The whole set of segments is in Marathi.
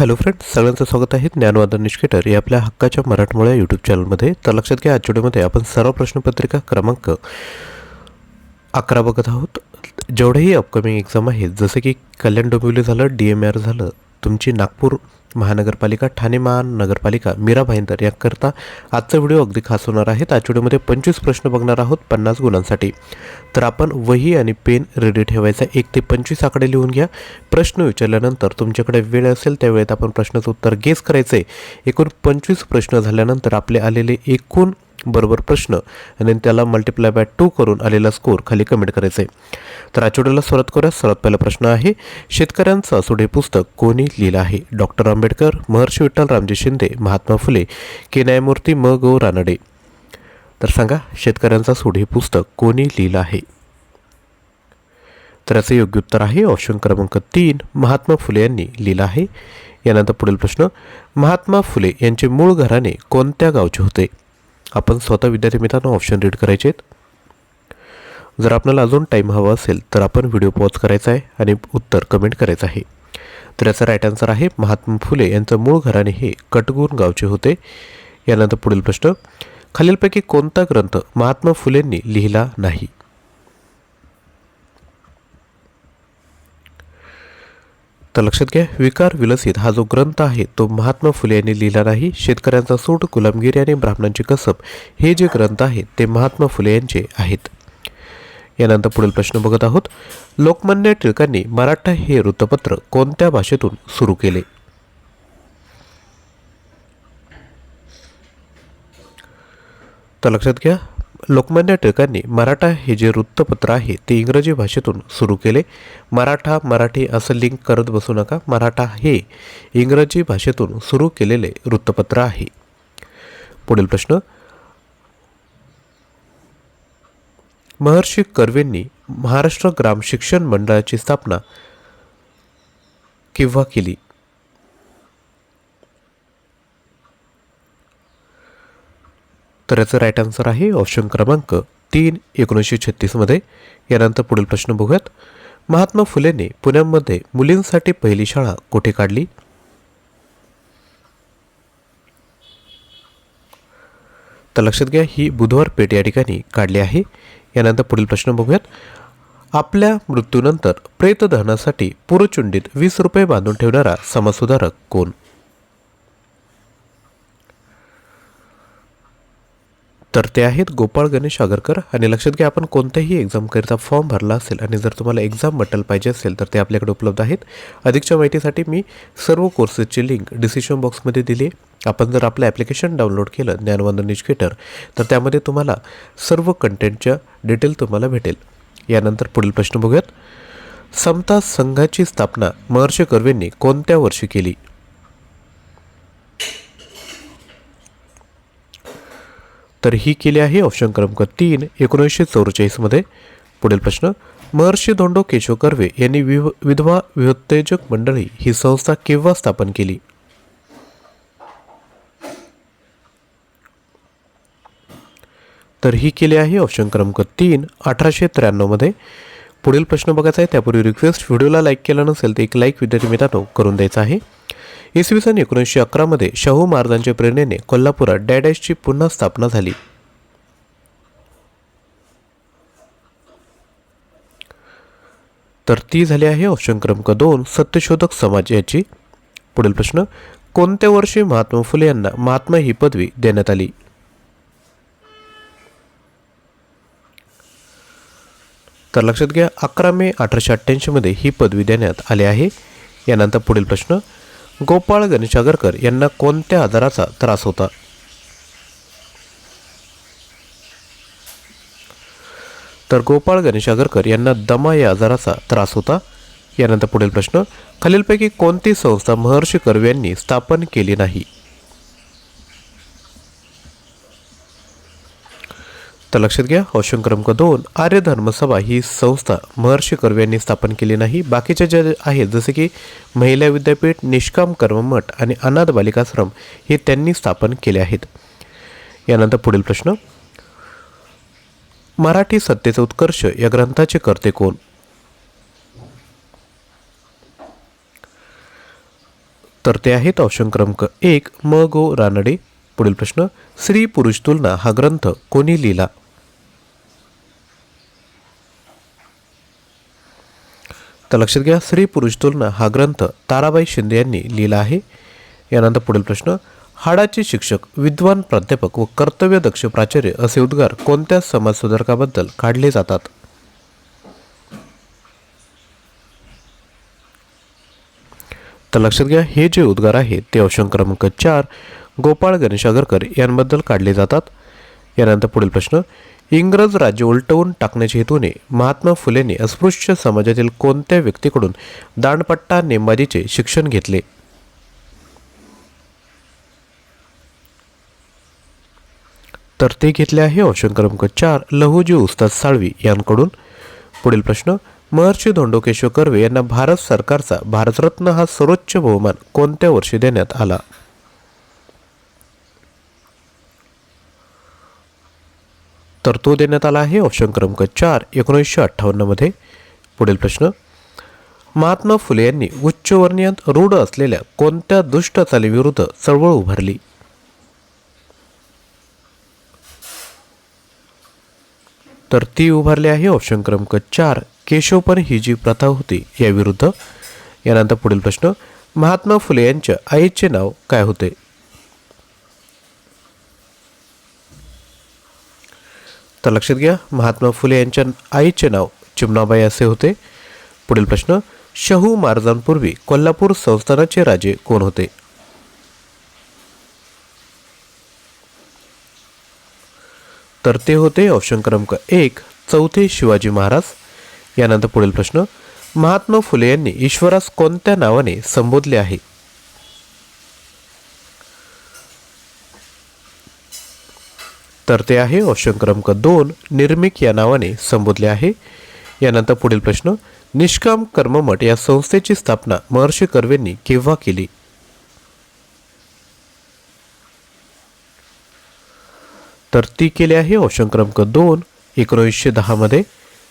हॅलो फ्रेंड्स सगळ्यांचं स्वागत आहे ज्ञानवादन निष्केटर या आपल्या हक्काच्या मराठमोळ्या यूट्यूब चॅनलमध्ये तर लक्षात घ्या आज व्हिडिओमध्ये आपण सर्व प्रश्नपत्रिका क्रमांक अकरा बघत आहोत. जेवढेही अपकमिंग एक्झाम आहेत जसं की कल्याण डोंबिवली झालं डी एम आर झालं तुमची नागपूर महानगरपालिका ठाणे महानगरपालिका मीरा भाईंदर याकरता आजचा व्हिडिओ अगदी खास होणार आहे. आजच्या व्हिडिओमध्ये पंचवीस प्रश्न बघणार आहोत पन्नास गुणांसाठी. तर आपण वही आणि पेन रेडी ठेवायचा एक ते पंचवीस आकडे लिहून घ्या. प्रश्न विचारल्यानंतर तुमच्याकडे वेळ असेल त्यावेळेत आपण प्रश्नाचं उत्तर गेस करायचं आहे एकूण पंचवीस प्रश्न झाल्यानंतर आपले आलेले एकूण बरोबर प्रश्न. आणि त्याला मल्टिप्लाय बाय टू करून आलेला स्कोर खाली कमेंट करायचा आहे तर आठवड्याला सुरुवात करूया. सर्वात पहिला प्रश्न आहे शेतकऱ्यांचं असोड हे पुस्तक कोणी लिहिलं आहे? डॉक्टर आंबेडकर महर्षी विठ्ठल रामजी शिंदे महात्मा फुले के न्यायमूर्ती म. गो. रानडे. तर सांगा शेतकऱ्यांचा सुढे हे पुस्तक कोणी लिहिलं आहे? तर याचं योग्य उत्तर आहे ऑप्शन क्रमांक तीन महात्मा फुले यांनी लिहिलं आहे. यानंतर पुढील प्रश्न महात्मा फुले यांचे मूळ घराणे कोणत्या गावचे होते? आपण स्वतः विद्यार्थी मित्रांनो ऑप्शन रीड करायचे आहेत. जर आपल्याला अजून टाईम हवा असेल तर आपण व्हिडिओ पॉज करायचा आहे आणि उत्तर कमेंट करायचं आहे. तर याचा राईट आन्सर आहे महात्मा फुले यांचं मूळ घराणे हे कटगुण गावचे होते. यानंतर पुढील प्रश्न. खालीलपैकी कोणता ग्रंथ महात्मा फुलेंनी लिहिला नाही? तर लक्षात घ्या विकार विलसित हा जो ग्रंथ आहे तो महात्मा फुले यांनी लिहिला नाही शेतकऱ्यांचा सूट गुलामगिरी आणि ब्राह्मणांची कसब हे जे ग्रंथ आहेत ते महात्मा फुले यांचे आहेत. यानंतर पुढील प्रश्न बघत आहोत. लोकमान्य टिळकांनी मराठा हे वृत्तपत्र कोणत्या भाषेतून सुरू केले? तर लक्षात घ्या लोकमान्य टिळकांनी मराठा हे जे वृत्तपत्र आहे ते इंग्रजी भाषेतून सुरू केले. मराठा मराठी असं लिंक करत बसू नका. मराठा हे इंग्रजी भाषेतून सुरू केलेले वृत्तपत्र आहे. पुढील प्रश्न. महर्षी कर्वेंनी महाराष्ट्र ग्राम शिक्षण मंडळाची स्थापना केव्हा केली? तर याचं राईट आन्सर आहे ऑप्शन क्रमांक तीन एकोणीसशे छत्तीसमध्ये यानंतर पुढील प्रश्न बघूयात. महात्मा फुलेने पुण्यामध्ये मुलींसाठी पहिली शाळा कुठे काढली? तर लक्षात घ्या ही बुधवार पेठ या ठिकाणी काढली आहे. यानंतर पुढील प्रश्न बघूयात. आपल्या मृत्यूनंतर प्रेतदहनासाठी पुरचुंडीत वीस रुपये बांधून ठेवणारा समाजसुधारक कोण? तर ते आहेत गोपाळ गणेश आगरकर आणि लक्षात घ्या आपण कोणत्याही एक्झामकरिता फॉर्म भरला असेल आणि जर तुम्हाला एक्झाम बटल पाहिजे असेल तर ते आपल्याकडे उपलब्ध आहेत. अधिकच्या माहितीसाठी मी सर्व कोर्सेसची लिंक डिसिशन बॉक्समध्ये दिली आपण जर आपलं ॲप्लिकेशन डाउनलोड केलं ज्ञानवंदन एज्युकेटर तर त्यामध्ये तुम्हाला सर्व कंटेंटच्या डिटेल तुम्हाला भेटेल. यानंतर पुढील प्रश्न बघूयात. समता संघाची स्थापना महर्षी कर्वेंनी कोणत्या वर्षी केली? तर ही केली आहे ऑप्शन क्रमांक तीन एकोणीसशे चौवेचाळीसमध्ये पुढील प्रश्न महर्षी धोंडो केशव कर्वे यांनी विव विधवा विहोत्तेजक मंडळी ही संस्था केव्हा स्थापन केली? तर ही केली आहे ऑप्शन क्रमांक तीन अठराशे त्र्याण्णवमध्ये पुढील प्रश्न बघायचा आहे त्यापूर्वी रिक्वेस्ट व्हिडिओला लाईक केला नसेल तर एक लाईक विद्यार्थी मित्रांनो करून द्यायचा आहे. इसवी सन एकोणीसशे अकरामध्ये शाहू महाराजांच्या प्रेरणेने कोल्हापुरात डॅडॅशची पुन्हा स्थापना झाली. तर ती झाली आहे ऑप्शन क्रमांक दोन सत्यशोधक समाज याची. पुढील प्रश्न कोणत्या वर्षी महात्मा फुले यांना महात्मा ही पदवी देण्यात आली? तर लक्षात घ्या अकरा मे अठराशे अठ्ठ्याऐंशीमध्ये ही पदवी देण्यात आली आहे. यानंतर पुढील प्रश्न गोपाळ गणेश आगरकर यांना कोणत्या आजाराचा त्रास होता? तर गोपाळ गणेश आगरकर यांना दमा या आजाराचा त्रास होता? यानंतर पुढील प्रश्न खालीलपैकी कोणती संस्था महर्षी कर्वे यांनी स्थापन केली नाही? तर लक्षात घ्या ऑप्शन क्रमांक दोन आर्य धर्मसभा ही संस्था महर्षी कर्वे यांनी स्थापन केली नाही. बाकीच्या ज्या आहेत जसे की महिला विद्यापीठ निष्काम कर्ममठ आणि अनाथ बालिकाश्रम हे त्यांनी स्थापन केले आहेत. यानंतर पुढील प्रश्न. मराठी सत्तेचा उत्कर्ष या ग्रंथाचे करते कोण? तर ते आहेत ऑप्शन क्रमांक एक म गो रानडे पुढील प्रश्न स्त्री पुरुष तुलना हा ग्रंथ कोणी लिहिला? तर लक्षात घ्या स्त्री पुरुष तुलना हा ग्रंथ ताराबाई शिंदे यांनी लिहिला आहे. यानंतर पुढील प्रश्न हाडाचे शिक्षक विद्वान प्राध्यापक व कर्तव्यदक्ष प्राचार्य असे उद्गार कोणत्या समाजसुधारकाबद्दल काढले जातात? तर लक्षात घ्या हे जे उद्गार आहेत ते ऑप्शन क्रमांक चार गोपाळ गणेश आगरकर यांबद्दल काढले जातात. यानंतर पुढील प्रश्न इंग्रज राज्य उलटवून टाकण्याच्या हेतूने महात्मा फुलेंनी अस्पृश्य समाजातील कोणत्या व्यक्तीकडून दांडपट्टा नेमबाजीचे शिक्षण घेतले? तर ते घेतले आहे ऑप्शन क्रमांक चार लहुजी उस्ताद साळवी यांकडून. पुढील प्रश्न महर्षी धोंडोकेश्वर कर्वे यांना भारत सरकारचा भारतरत्न हा सर्वोच्च बहुमान कोणत्या वर्षी देण्यात आला? तर तो देण्यात आला आहे. ऑप्शन क्रमांक चार एकोणीसशे अठ्ठावन्नमध्ये पुढील प्रश्न. महात्मा फुले यांनी उच्चवर्णीयात रूढ असलेल्या कोणत्या दुष्ट चालीविरुद्ध चळवळ उभारली? तर ती उभारली आहे. ऑप्शन क्रमांक चार केशवपण ही जी प्रथा होती याविरुद्ध यानंतर पुढील प्रश्न. महात्मा फुले यांच्या आईचे नाव काय होते? तर लक्षात घ्या महात्मा फुले यांच्या आईचे नाव चिमणाबाई असे होते. पुढील प्रश्न शाहू महाराजांपूर्वी कोल्हापूर संस्थानाचे राजे कोण होते? तर ते होते ऑप्शन क्रमांक एक चौथे शिवाजी महाराज. यानंतर पुढील प्रश्न महात्मा फुले यांनी ईश्वरास कोणत्या नावाने संबोधले आहे? तर ते आहे ऑप्शन क्रमांक दोन निर्मिक या नावाने संबोधले आहे. यानंतर पुढील प्रश्न निष्काम कर्ममठ या संस्थेची स्थापना महर्षी कर्वेंनी केव्हा केली? तर ती केली आहे ऑप्शन क्रमांक दोन एकोणीसशे दहामध्ये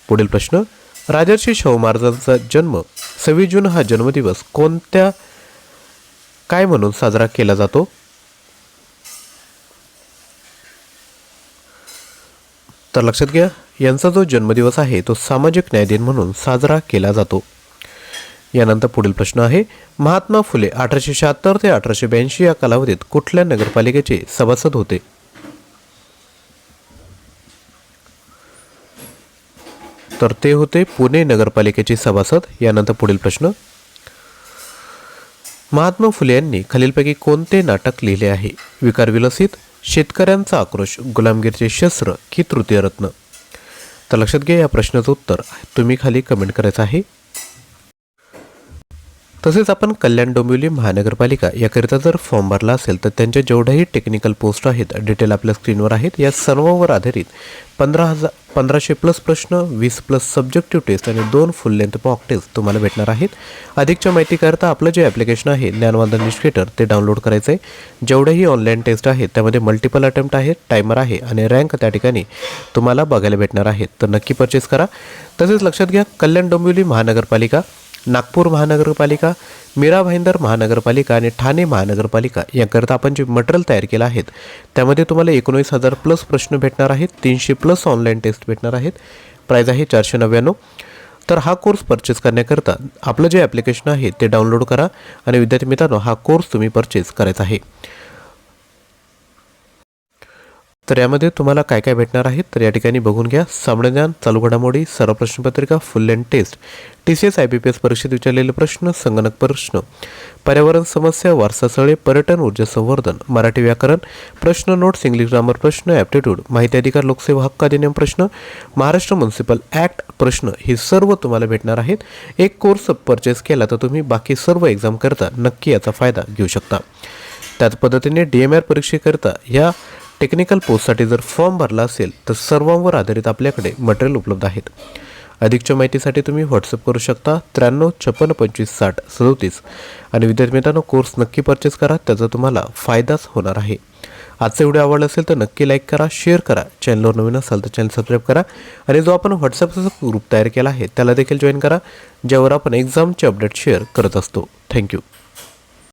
पुढील प्रश्न राजर्षी शाहू महाराजांचा जन्म सव्वीस जून हा जन्मदिवस कोणत्या काय म्हणून साजरा केला जातो? तर लक्षात घ्या यांचा जो जन्मदिवस आहे तो सामाजिक न्याय दिन म्हणून साजरा केला जातो. यानंतर पुढील प्रश्न आहे महात्मा फुले अठराशे शहात्तर ते अठराशे ब्याऐंशी या कालावधीत कुठल्या नगरपालिकेचे सभासद होते? तर ते होते पुणे नगरपालिकेचे सभासद. यानंतर पुढील प्रश्न महात्मा फुले यांनी खालीलपैकी कोणते नाटक लिहिले आहे? विकार विलसित शेतकऱ्यांचा आक्रोश गुलामगिरीचे शस्त्र की तृतीयरत्न? तर लक्षात घ्या या प्रश्नाचं उत्तर तुम्ही खाली कमेंट करायचं आहे. तसेच आपण कल्याण डोंबिवली महानगरपालिका याकरिता जर फॉर्म भरला असेल तर त्यांच्या जेवढ्याही टेक्निकल पोस्ट आहेत डिटेल आपल्या स्क्रीनवर आहेत या सर्वांवर आधारित पंधरा हजार पंधराशे प्लस प्रश्न वीस प्लस सब्जेक्टिव्ह टेस्ट आणि दोन फुल लेंथ मॉक टेस्ट तुम्हाला भेटणार आहेत. अधिकच्या माहितीकरता आपलं जे ॲप्लिकेशन आहे ज्ञानवादन निष्केटर ते डाउनलोड करायचं आहे जेवढ्याही ऑनलाईन टेस्ट आहेत त्यामध्ये मल्टिपल अटेम्प्ट आहेत टायमर आहे आणि रँक त्या ठिकाणी तुम्हाला बघायला भेटणार आहेत. तर नक्की परचेस करा. तसेच लक्षात घ्या कल्याण डोंबिवली महानगरपालिका नागपूर महानगरपालिका मीरा भाईंदर महानगरपालिका आणि ठाणे महानगरपालिका याकरता आपण जे मटेरियल तयार केलं आहेत त्यामध्ये तुम्हाला एकोणीस हजार प्लस प्रश्न भेटणार आहेत तीनशे प्लस ऑनलाईन टेस्ट भेटणार आहेत. प्राईज आहे चारशे नव्याण्णव. तर हा कोर्स परचेस करण्याकरता आपलं जे ॲप्लिकेशन आहे ते डाउनलोड करा आणि विद्यार्थी मित्रांनो हा कोर्स तुम्ही परचेस करायचा आहे. तर यामध्ये तुम्हाला काय काय भेटणार आहे? तर या ठिकाणी बघून घ्या. सामान्यज्ञान चालू घडामोडी सर्व प्रश्नपत्रिका full and test. T C S I B P S परीक्षेत विचारलेले प्रश्न संगणक प्रश्न. पर्यावरण समस्या वारसास्थळे पर्यटन ऊर्जा संवर्धन मराठी व्याकरण प्रश्न नोट्स इंग्लिश ग्रामर प्रश्न ॲप्टिट्यूड माहिती अधिकार लोकसेवा हक्क अधिनियम प्रश्न महाराष्ट्र म्युन्सिपल ॲक्ट प्रश्न हे सर्व तुम्हाला भेटणार आहेत. एक कोर्स परचेस केला तर तुम्ही बाकी सर्व एक्झाम करता. नक्की याचा फायदा घेऊ शकता. त्याच पद्धतीने डी एम आर परीक्षेकरता या टेक्निकल पोस्टसाठी जर फॉर्म भरला असेल तर सर्वांवर आधारित आपल्याकडे मटेरियल उपलब्ध आहेत. अधिकच्या माहितीसाठी तुम्ही व्हॉट्सअप करू शकता त्र्याण्णव छप्पन्न पंचवीस साठ सदोतीस. आणि विद्यार्थी मित्रांनो कोर्स नक्की परचेस करा त्याचा तुम्हाला फायदाच होणार आहे. आजचा व्हिडिओ आवडला असेल तर नक्की लाईक करा शेअर करा. चॅनलवर नवीन असाल तर चॅनल सबस्क्राईब करा. आणि जो आपण व्हॉट्सअपचा ग्रुप तयार केला आहे त्याला देखील जॉईन करा ज्यावर आपण एक्झामचे अपडेट शेअर करत असतो. थँक्यू